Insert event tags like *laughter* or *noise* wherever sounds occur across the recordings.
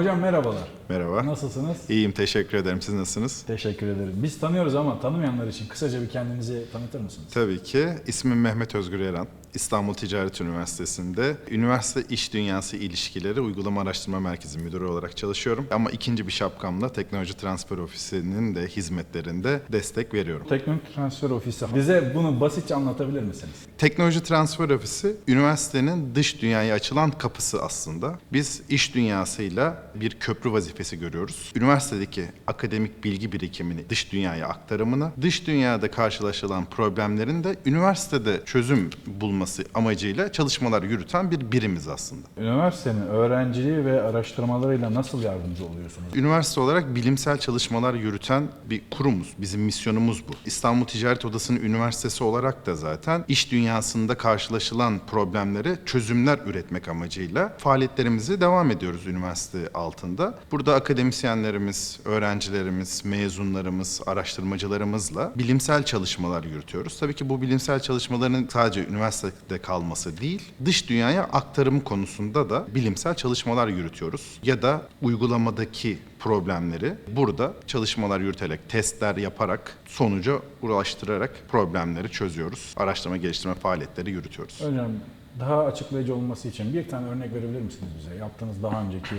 Hocam merhabalar. Merhaba. Nasılsınız? İyiyim, teşekkür ederim. Siz nasılsınız? Teşekkür ederim. Biz tanıyoruz ama tanımayanlar için kısaca bir kendinizi tanıtır mısınız? Tabii ki. İsmim Mehmet Özgür Eren. İstanbul Ticaret Üniversitesi'nde Üniversite İş Dünyası İlişkileri Uygulama Araştırma Merkezi Müdürü olarak çalışıyorum. Ama ikinci bir şapkamla Teknoloji Transfer Ofisi'nin de hizmetlerinde destek veriyorum. Teknoloji Transfer Ofisi. Bize bunu basitçe anlatabilir misiniz? Teknoloji Transfer Ofisi üniversitenin dış dünyaya açılan kapısı aslında. Biz iş dünyasıyla bir köprü vazifesi görüyoruz. Üniversitedeki akademik bilgi birikimini dış dünyaya aktarımını, dış dünyada karşılaşılan problemlerin de üniversitede çözüm bulması amacıyla çalışmalar yürüten bir birimiz aslında. Üniversitenin öğrenciliği ve araştırmalarıyla nasıl yardımcı oluyorsunuz? Üniversite olarak bilimsel çalışmalar yürüten bir kurumuz. Bizim misyonumuz bu. İstanbul Ticaret Odası'nın üniversitesi olarak da zaten iş dünyasında karşılaşılan problemlere çözümler üretmek amacıyla faaliyetlerimizi devam ediyoruz üniversite altında. Burada akademisyenlerimiz, öğrencilerimiz, mezunlarımız, araştırmacılarımızla bilimsel çalışmalar yürütüyoruz. Tabii ki bu bilimsel çalışmaların sadece üniversitede kalması değil, dış dünyaya aktarım konusunda da bilimsel çalışmalar yürütüyoruz. Ya da uygulamadaki problemleri burada çalışmalar yürüterek, testler yaparak, sonuca ulaştırarak problemleri çözüyoruz. Araştırma geliştirme faaliyetleri yürütüyoruz. Hocam daha açıklayıcı olması için bir tane örnek verebilir misiniz bize? Yaptığınız daha önceki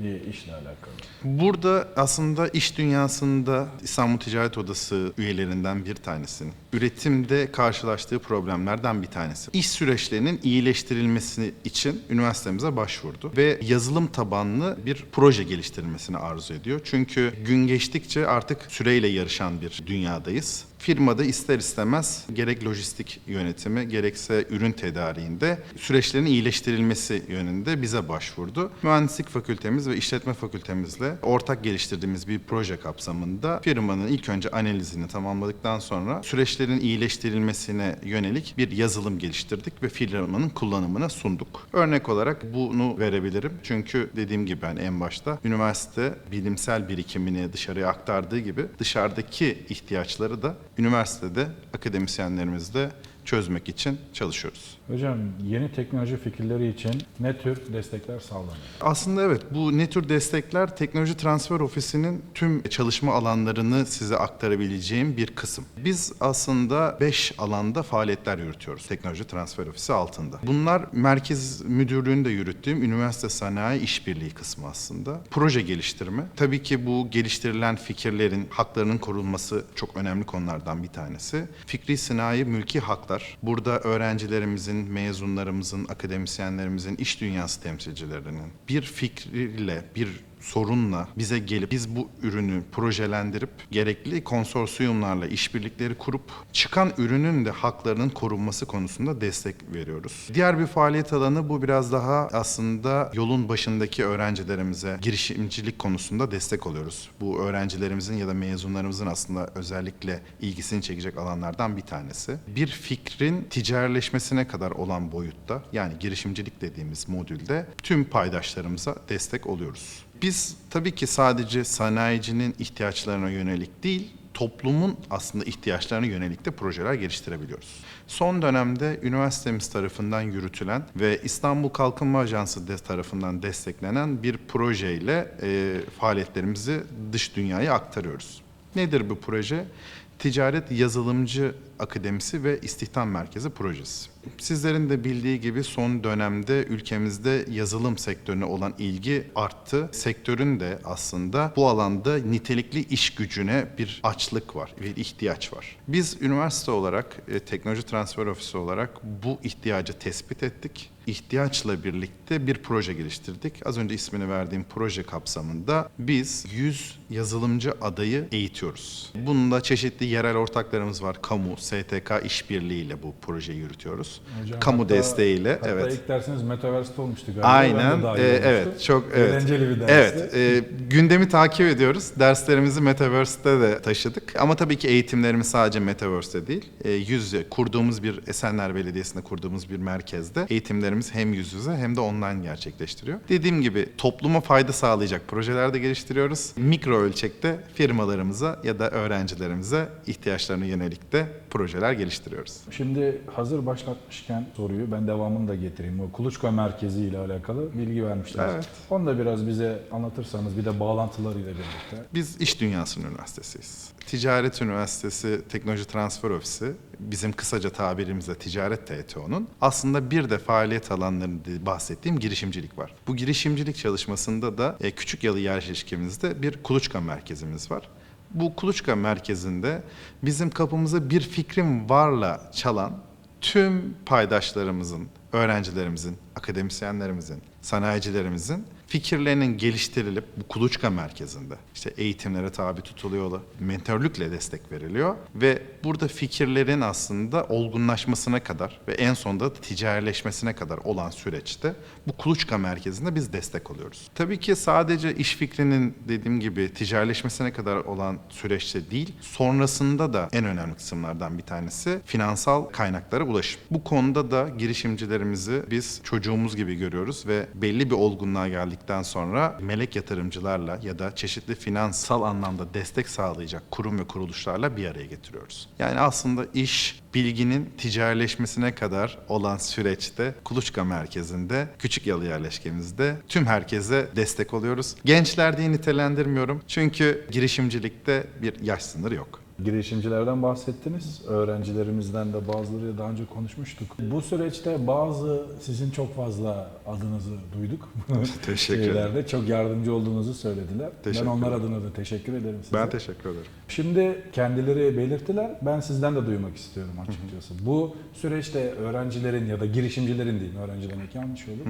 bir işle alakalı. Burada aslında iş dünyasında İstanbul Ticaret Odası üyelerinden bir tanesinin üretimde karşılaştığı problemlerden bir tanesi. İş süreçlerinin iyileştirilmesi için üniversitemize başvurdu ve yazılım tabanlı bir proje geliştirilmesini arzu ediyor. Çünkü gün geçtikçe artık süreyle yarışan bir dünyadayız. Firmada ister istemez gerek lojistik yönetimi gerekse ürün tedariğinde süreçlerin iyileştirilmesi yönünde bize başvurdu. Mühendislik fakültemiz ve işletme fakültemizle ortak geliştirdiğimiz bir proje kapsamında firmanın ilk önce analizini tamamladıktan sonra süreçlerin iyileştirilmesine yönelik bir yazılım geliştirdik ve firmanın kullanımına sunduk. Örnek olarak bunu verebilirim. Çünkü dediğim gibi ben en başta üniversite bilimsel birikimini dışarıya aktardığı gibi dışarıdaki ihtiyaçları da üniversitede akademisyenlerimizle çözmek için çalışıyoruz. Hocam yeni teknoloji fikirleri için ne tür destekler sağlanıyor? Aslında evet bu ne tür destekler Teknoloji Transfer Ofisi'nin tüm çalışma alanlarını size aktarabileceğim bir kısım. Biz aslında 5 alanda faaliyetler yürütüyoruz Teknoloji Transfer Ofisi altında. Bunlar merkez müdürlüğünde yürüttüğüm üniversite sanayi işbirliği kısmı aslında. Proje geliştirme. Tabii ki bu geliştirilen fikirlerin haklarının korunması çok önemli konulardan bir tanesi. Fikri sinayi mülki haklar. Burada öğrencilerimizin, mezunlarımızın, akademisyenlerimizin, iş dünyası temsilcilerinin bir fikriyle, bir sorunla bize gelip biz bu ürünü projelendirip gerekli konsorsiyumlarla işbirlikleri kurup çıkan ürünün de haklarının korunması konusunda destek veriyoruz. Diğer bir faaliyet alanı bu biraz daha aslında yolun başındaki öğrencilerimize girişimcilik konusunda destek oluyoruz. Bu öğrencilerimizin ya da mezunlarımızın aslında özellikle ilgisini çekecek alanlardan bir tanesi. Bir fikrin ticaretleşmesine kadar olan boyutta yani girişimcilik dediğimiz modülde tüm paydaşlarımıza destek oluyoruz. Biz tabii ki sadece sanayicinin ihtiyaçlarına yönelik değil, toplumun aslında ihtiyaçlarına yönelik de projeler geliştirebiliyoruz. Son dönemde üniversitemiz tarafından yürütülen ve İstanbul Kalkınma Ajansı tarafından desteklenen bir projeyle e, faaliyetlerimizi dış dünyaya aktarıyoruz. Nedir bu proje? Ticaret Yazılımcı Akademisi ve İstihdam Merkezi projesi. Sizlerin de bildiği gibi son dönemde ülkemizde yazılım sektörüne olan ilgi arttı. Sektörün de aslında bu alanda nitelikli iş gücüne bir açlık var, bir ihtiyaç var. Biz üniversite olarak, e, teknoloji transfer ofisi olarak bu ihtiyacı tespit ettik. İhtiyaçla birlikte bir proje geliştirdik. Az önce ismini verdiğim proje kapsamında biz 100 yazılımcı adayı eğitiyoruz. Bununla çeşitli yerel ortaklarımız var. Kamu, STK işbirliğiyle bu projeyi yürütüyoruz. Hocam Kamu hatta- desteğiyle. Hatta evet. ilk dersiniz Metaverse'te olmuştu galiba. Aynen. olmuştum. evet. Çok evet. Eğlenceli bir dersti. Evet. e, gündemi takip ediyoruz. Derslerimizi Metaverse'te de taşıdık. Ama tabii ki eğitimlerimiz sadece Metaverse'te değil. E, yüz yüze kurduğumuz bir Esenler Belediyesi'nde kurduğumuz bir merkezde eğitimlerimiz hem yüz yüze hem de online gerçekleştiriyor. Dediğim gibi topluma fayda sağlayacak projeler de geliştiriyoruz. Mikro ölçekte firmalarımıza ya da öğrencilerimize ihtiyaçlarına yönelik de proje projeler geliştiriyoruz. Şimdi hazır başlatmışken soruyu ben devamını da getireyim. O Kuluçka Merkezi ile alakalı bilgi vermişler. Evet. Onu da biraz bize anlatırsanız bir de bağlantılarıyla birlikte. Biz İş Dünyası Üniversitesiyiz. Ticaret Üniversitesi Teknoloji Transfer Ofisi, bizim kısaca tabirimizle Ticaret TTO'nun aslında bir de faaliyet alanlarında bahsettiğim girişimcilik var. Bu girişimcilik çalışmasında da e, Küçük Yalı yerleşkemizde bir kuluçka merkezimiz var. Bu kuluçka merkezinde bizim kapımıza bir fikrim varla çalan tüm paydaşlarımızın, öğrencilerimizin, akademisyenlerimizin, sanayicilerimizin fikirlerinin geliştirilip bu kuluçka merkezinde işte eğitimlere tabi tutuluyor, mentörlükle destek veriliyor ve burada fikirlerin aslında olgunlaşmasına kadar ve en sonunda ticarileşmesine kadar olan süreçte bu kuluçka merkezinde biz destek oluyoruz. Tabii ki sadece iş fikrinin dediğim gibi ticarileşmesine kadar olan süreçte değil, sonrasında da en önemli kısımlardan bir tanesi finansal kaynaklara ulaşım. Bu konuda da girişimcilerimizi biz çocuğumuz gibi görüyoruz ve belli bir olgunluğa geldikten sonra melek yatırımcılarla ya da çeşitli finansal anlamda destek sağlayacak kurum ve kuruluşlarla bir araya getiriyoruz. Yani aslında iş bilginin ticarileşmesine kadar olan süreçte Kuluçka Merkezi'nde, Küçük Yalı yerleşkemizde tüm herkese destek oluyoruz. Gençler diye nitelendirmiyorum çünkü girişimcilikte bir yaş sınırı yok. Girişimcilerden bahsettiniz. Öğrencilerimizden de bazılarıyla daha önce konuşmuştuk. Bu süreçte bazı sizin çok fazla adınızı duyduk. *laughs* Teşekkür ederim. Şeylerde çok yardımcı olduğunuzu söylediler. Teşekkür ben onlar ederim. adına da teşekkür ederim size. Ben teşekkür ederim. Şimdi kendileri belirttiler. Ben sizden de duymak istiyorum açıkçası. Bu süreçte öğrencilerin ya da girişimcilerin diyeyim, öğrenci demek yanlış olur.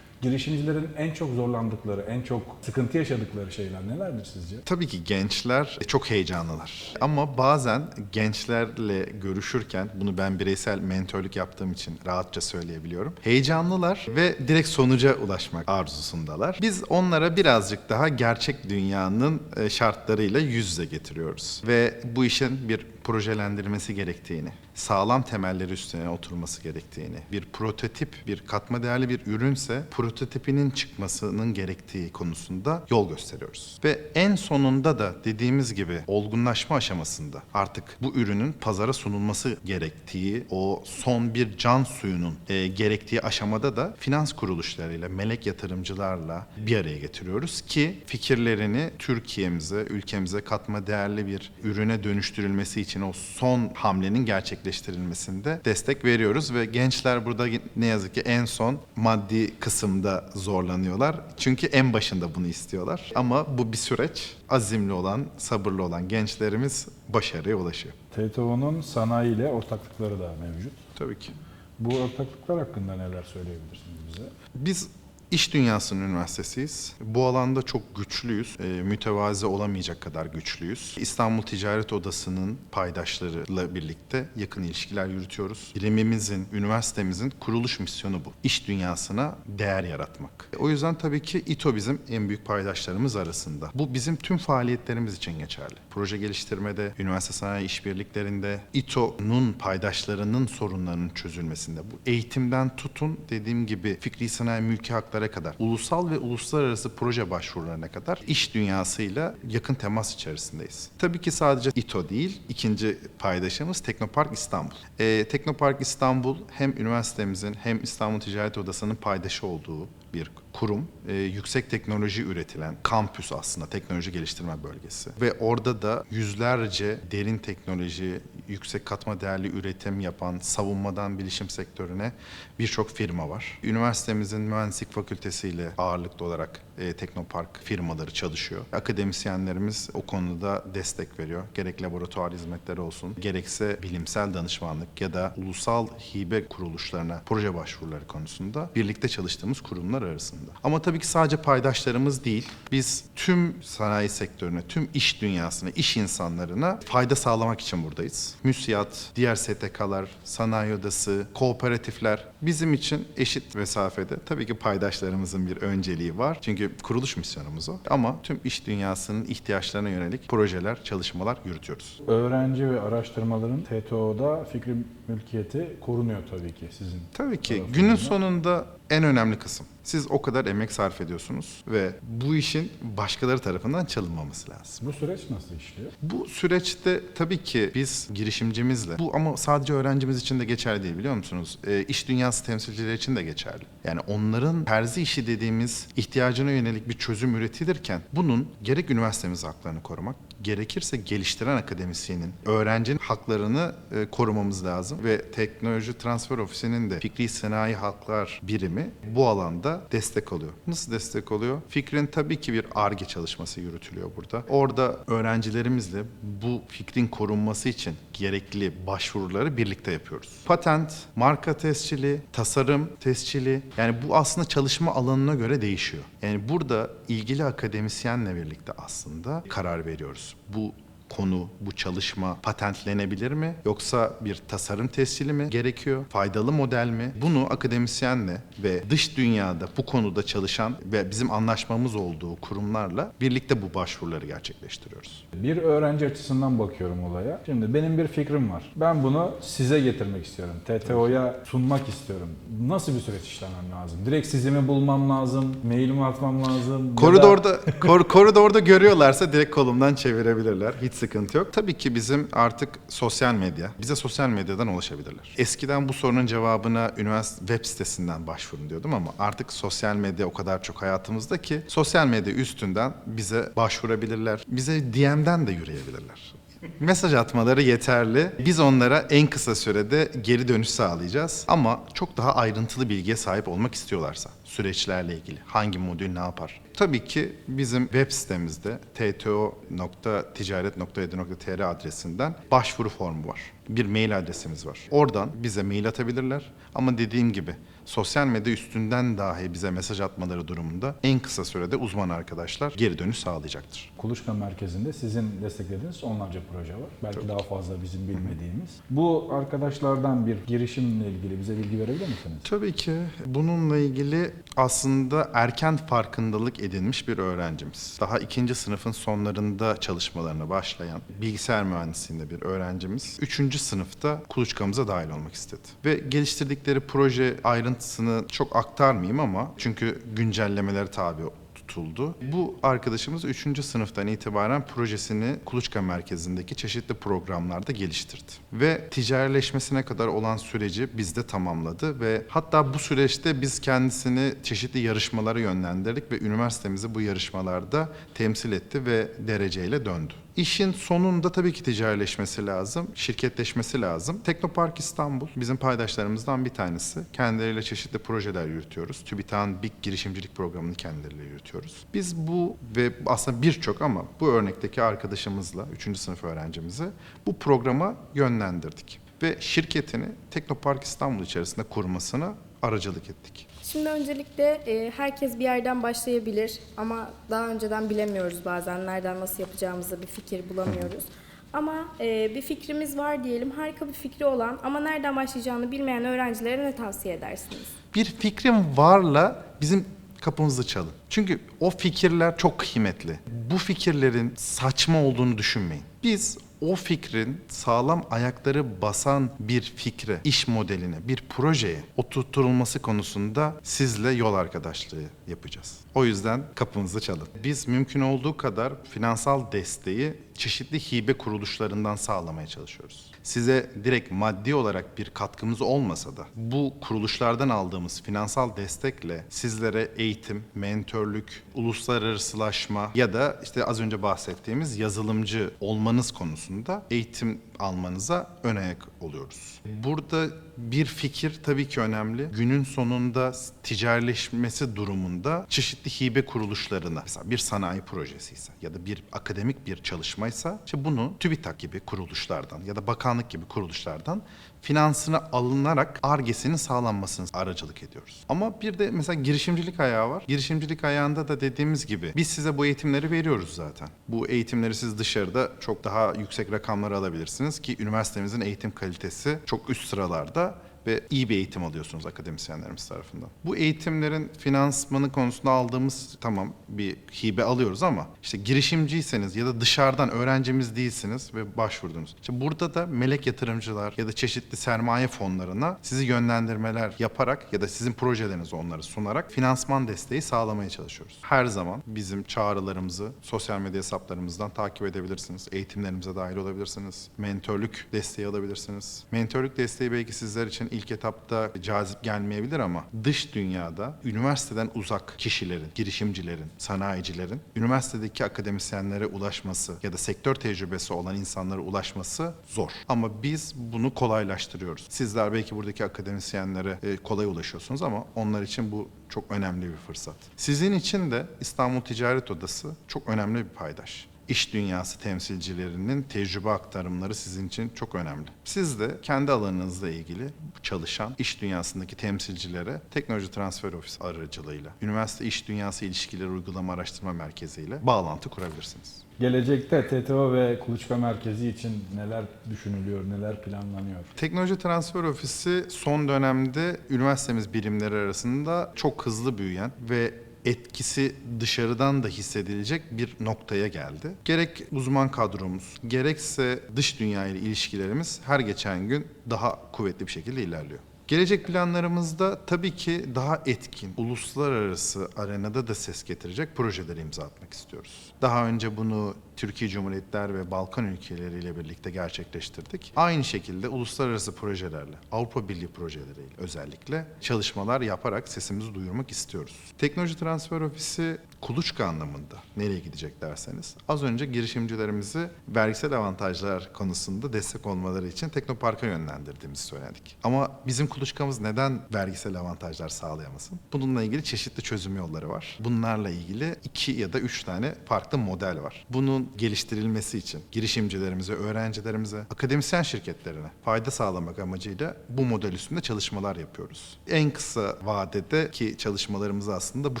Girişimcilerin en çok zorlandıkları, en çok sıkıntı yaşadıkları şeyler nelerdir sizce? Tabii ki gençler çok heyecanlılar. Ama bazen gençlerle görüşürken, bunu ben bireysel mentörlük yaptığım için rahatça söyleyebiliyorum. Heyecanlılar ve direkt sonuca ulaşmak arzusundalar. Biz onlara birazcık daha gerçek dünyanın e, şartlarıyla yüz yüze getiriyoruz. Ve bu işin bir projelendirmesi gerektiğini, sağlam temelleri üstüne oturması gerektiğini, bir prototip, bir katma değerli bir ürünse prototipinin çıkmasının gerektiği konusunda yol gösteriyoruz. Ve en sonunda da dediğimiz gibi olgunlaşma aşamasında artık bu ürünün pazara sunulması gerektiği, o son bir can suyunun e, gerektiği aşamada da finans kuruluşlarıyla, melek yatırımcılarla bir araya getiriyoruz ki fikirlerini Türkiye'mize, ülkemize katma değerli bir ürüne dönüştürülmesi için o son hamlenin gerçekleştirilmesinde destek veriyoruz ve gençler burada ne yazık ki en son maddi kısımda zorlanıyorlar. Çünkü en başında bunu istiyorlar. Ama bu bir süreç. Azimli olan, sabırlı olan gençlerimiz başarıya ulaşıyor. TTO'nun sanayi ile ortaklıkları da mevcut. Tabii ki. Bu ortaklıklar hakkında neler söyleyebilirsiniz bize? Biz İş Dünyası'nın üniversitesiyiz. Bu alanda çok güçlüyüz. E, mütevazi olamayacak kadar güçlüyüz. İstanbul Ticaret Odası'nın paydaşlarıyla birlikte yakın ilişkiler yürütüyoruz. Birimimizin, üniversitemizin kuruluş misyonu bu. İş dünyasına değer yaratmak. O yüzden tabii ki İTO bizim en büyük paydaşlarımız arasında. Bu bizim tüm faaliyetlerimiz için geçerli. Proje geliştirmede, üniversite sanayi işbirliklerinde, İTO'nun paydaşlarının sorunlarının çözülmesinde, bu eğitimden tutun dediğim gibi fikri sanayi mülki haklara kadar, ulusal ve uluslararası proje başvurularına kadar iş dünyasıyla yakın temas içerisindeyiz. Tabii ki sadece İTO değil, ikinci paydaşımız Teknopark İstanbul. Ee, Teknopark İstanbul hem üniversitemizin hem İstanbul Ticaret Odası'nın paydaşı olduğu bir kurum. Ee, yüksek teknoloji üretilen kampüs aslında teknoloji geliştirme bölgesi. Ve orada da yüzlerce derin teknoloji, yüksek katma değerli üretim yapan, savunmadan bilişim sektörüne birçok firma var. Üniversitemizin mühendislik fakültesiyle ağırlıklı olarak e, Teknopark firmaları çalışıyor. Akademisyenlerimiz o konuda destek veriyor. Gerek laboratuvar hizmetleri olsun, gerekse bilimsel danışmanlık ya da ulusal hibe kuruluşlarına proje başvuruları konusunda birlikte çalıştığımız kurumlar arasında. Ama tabii ki sadece paydaşlarımız değil, biz tüm sanayi sektörüne, tüm iş dünyasına, iş insanlarına fayda sağlamak için buradayız. MÜSİAD, diğer STK'lar, sanayi odası, kooperatifler bizim için eşit mesafede. Tabii ki paydaşlarımızın bir önceliği var. Çünkü kuruluş misyonumuz o. Ama tüm iş dünyasının ihtiyaçlarına yönelik projeler, çalışmalar yürütüyoruz. Öğrenci ve araştırmaların TTO'da fikri mülkiyeti korunuyor tabii ki sizin. Tabii ki günün sonunda en önemli kısım Siz o kadar emek sarf ediyorsunuz ve bu işin başkaları tarafından çalınmaması lazım. Bu süreç nasıl işliyor? Bu süreçte tabii ki biz girişimcimizle, bu ama sadece öğrencimiz için de geçerli değil biliyor musunuz? E, iş dünyası temsilcileri için de geçerli. Yani onların terzi işi dediğimiz ihtiyacına yönelik bir çözüm üretilirken bunun gerek üniversitemiz haklarını korumak, gerekirse geliştiren akademisyenin, öğrencinin haklarını e, korumamız lazım. Ve Teknoloji Transfer Ofisi'nin de Fikri Sanayi Haklar Birimi bu alanda destek oluyor. Nasıl destek oluyor? Fikrin tabii ki bir ARGE çalışması yürütülüyor burada. Orada öğrencilerimizle bu fikrin korunması için gerekli başvuruları birlikte yapıyoruz. Patent, marka tescili, tasarım tescili yani bu aslında çalışma alanına göre değişiyor. Yani burada ilgili akademisyenle birlikte aslında karar veriyoruz. Bu konu, bu çalışma patentlenebilir mi? Yoksa bir tasarım tescili mi gerekiyor? Faydalı model mi? Bunu akademisyenle ve dış dünyada bu konuda çalışan ve bizim anlaşmamız olduğu kurumlarla birlikte bu başvuruları gerçekleştiriyoruz. Bir öğrenci açısından bakıyorum olaya. Şimdi benim bir fikrim var. Ben bunu size getirmek istiyorum. TTO'ya sunmak istiyorum. Nasıl bir süreç işlemem lazım? Direkt sizi mi bulmam lazım? Mail mi atmam lazım? Koridorda kor- koridorda görüyorlarsa direkt kolumdan çevirebilirler. Hiç sıkıntı yok. Tabii ki bizim artık sosyal medya, bize sosyal medyadan ulaşabilirler. Eskiden bu sorunun cevabına üniversite web sitesinden başvurun diyordum ama artık sosyal medya o kadar çok hayatımızda ki sosyal medya üstünden bize başvurabilirler. Bize DM'den de yürüyebilirler. Mesaj atmaları yeterli. Biz onlara en kısa sürede geri dönüş sağlayacağız. Ama çok daha ayrıntılı bilgiye sahip olmak istiyorlarsa süreçlerle ilgili hangi modül ne yapar? Tabii ki bizim web sitemizde tto.ticaret.edu.tr adresinden başvuru formu var. Bir mail adresimiz var. Oradan bize mail atabilirler. Ama dediğim gibi sosyal medya üstünden dahi bize mesaj atmaları durumunda en kısa sürede uzman arkadaşlar geri dönüş sağlayacaktır. Kuluçka Merkezi'nde sizin desteklediğiniz onlarca proje var. Belki daha fazla bizim bilmediğimiz. Bu arkadaşlardan bir girişimle ilgili bize bilgi verebilir misiniz? Tabii ki bununla ilgili aslında erken farkındalık edinmiş bir öğrencimiz. Daha ikinci sınıfın sonlarında çalışmalarına başlayan bilgisayar mühendisliğinde bir öğrencimiz. Üçüncü sınıfta kuluçkamıza dahil olmak istedi. Ve geliştirdikleri proje ayrıntısını çok aktarmayayım ama çünkü güncellemeler tabi tutuldu. Bu arkadaşımız 3. sınıftan itibaren projesini Kuluçka Merkezi'ndeki çeşitli programlarda geliştirdi. Ve ticarileşmesine kadar olan süreci bizde tamamladı ve hatta bu süreçte biz kendisini çeşitli yarışmalara yönlendirdik ve üniversitemizi bu yarışmalarda temsil etti ve dereceyle döndü. İşin sonunda tabii ki ticarileşmesi lazım, şirketleşmesi lazım. Teknopark İstanbul bizim paydaşlarımızdan bir tanesi. Kendileriyle çeşitli projeler yürütüyoruz. TÜBİTAK'ın Big girişimcilik programını kendileriyle yürütüyoruz. Biz bu ve aslında birçok ama bu örnekteki arkadaşımızla, 3. sınıf öğrencimizi bu programa yönlendirdik. Ve şirketini Teknopark İstanbul içerisinde kurmasına aracılık ettik. Şimdi öncelikle e, herkes bir yerden başlayabilir ama daha önceden bilemiyoruz bazen nereden nasıl yapacağımızı bir fikir bulamıyoruz. Ama e, bir fikrimiz var diyelim, harika bir fikri olan ama nereden başlayacağını bilmeyen öğrencilere ne tavsiye edersiniz? bir fikrim varla bizim kapımızı çalın. Çünkü o fikirler çok kıymetli. Bu fikirlerin saçma olduğunu düşünmeyin. Biz o fikrin sağlam ayakları basan bir fikre, iş modeline, bir projeye oturtulması konusunda sizle yol arkadaşlığı yapacağız. O yüzden kapımızı çalın. Biz mümkün olduğu kadar finansal desteği çeşitli hibe kuruluşlarından sağlamaya çalışıyoruz. Size direkt maddi olarak bir katkımız olmasa da bu kuruluşlardan aldığımız finansal destekle sizlere eğitim, mentörlük, uluslararasılaşma ya da işte az önce bahsettiğimiz yazılımcı olmanız konusunda eğitim almanıza ön ayak oluyoruz. Burada bir fikir tabii ki önemli. Günün sonunda ticarileşmesi durumunda çeşitli hibe kuruluşlarına mesela bir sanayi projesi ise ya da bir akademik bir çalışmaysa işte bunu TÜBİTAK gibi kuruluşlardan ya da bakanlık gibi kuruluşlardan finansını alınarak argesinin sağlanmasını aracılık ediyoruz. Ama bir de mesela girişimcilik ayağı var. Girişimcilik ayağında da dediğimiz gibi biz size bu eğitimleri veriyoruz zaten. Bu eğitimleri siz dışarıda çok daha yüksek rakamlar alabilirsiniz ki üniversitemizin eğitim kalitesi çok üst sıralarda ve iyi bir eğitim alıyorsunuz akademisyenlerimiz tarafından. Bu eğitimlerin finansmanı konusunda aldığımız tamam bir hibe alıyoruz ama işte girişimciyseniz ya da dışarıdan öğrencimiz değilsiniz ve başvurdunuz. İşte burada da melek yatırımcılar ya da çeşitli sermaye fonlarına sizi yönlendirmeler yaparak ya da sizin projelerinizi onları sunarak finansman desteği sağlamaya çalışıyoruz. Her zaman bizim çağrılarımızı sosyal medya hesaplarımızdan takip edebilirsiniz. Eğitimlerimize dahil olabilirsiniz. Mentörlük desteği alabilirsiniz. Mentörlük desteği belki sizler için ilk etapta cazip gelmeyebilir ama dış dünyada üniversiteden uzak kişilerin, girişimcilerin, sanayicilerin üniversitedeki akademisyenlere ulaşması ya da sektör tecrübesi olan insanlara ulaşması zor. Ama biz bunu kolaylaştırıyoruz. Sizler belki buradaki akademisyenlere e, kolay ulaşıyorsunuz ama onlar için bu çok önemli bir fırsat. Sizin için de İstanbul Ticaret Odası çok önemli bir paydaş. İş dünyası temsilcilerinin tecrübe aktarımları sizin için çok önemli. Siz de kendi alanınızla ilgili çalışan iş dünyasındaki temsilcilere Teknoloji Transfer Ofisi aracılığıyla, Üniversite İş Dünyası İlişkileri Uygulama Araştırma Merkezi ile bağlantı kurabilirsiniz. Gelecekte TTO ve Kuluçka Merkezi için neler düşünülüyor, neler planlanıyor? Teknoloji Transfer Ofisi son dönemde üniversitemiz birimleri arasında çok hızlı büyüyen ve etkisi dışarıdan da hissedilecek bir noktaya geldi. Gerek uzman kadromuz, gerekse dış dünya ile ilişkilerimiz her geçen gün daha kuvvetli bir şekilde ilerliyor. Gelecek planlarımızda tabii ki daha etkin, uluslararası arenada da ses getirecek projelere imza atmak istiyoruz. Daha önce bunu Türkiye Cumhuriyetler ve Balkan ülkeleriyle birlikte gerçekleştirdik. Aynı şekilde uluslararası projelerle, Avrupa Birliği projeleriyle özellikle çalışmalar yaparak sesimizi duyurmak istiyoruz. Teknoloji Transfer Ofisi kuluçka anlamında nereye gidecek derseniz az önce girişimcilerimizi vergisel avantajlar konusunda destek olmaları için Teknopark'a yönlendirdiğimizi söyledik. Ama bizim kuluçkamız neden vergisel avantajlar sağlayamasın? Bununla ilgili çeşitli çözüm yolları var. Bunlarla ilgili iki ya da üç tane farklı model var. Bunun geliştirilmesi için girişimcilerimize, öğrencilerimize, akademisyen şirketlerine fayda sağlamak amacıyla bu model üstünde çalışmalar yapıyoruz. En kısa vadedeki çalışmalarımızı aslında bu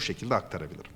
şekilde aktarabilirim.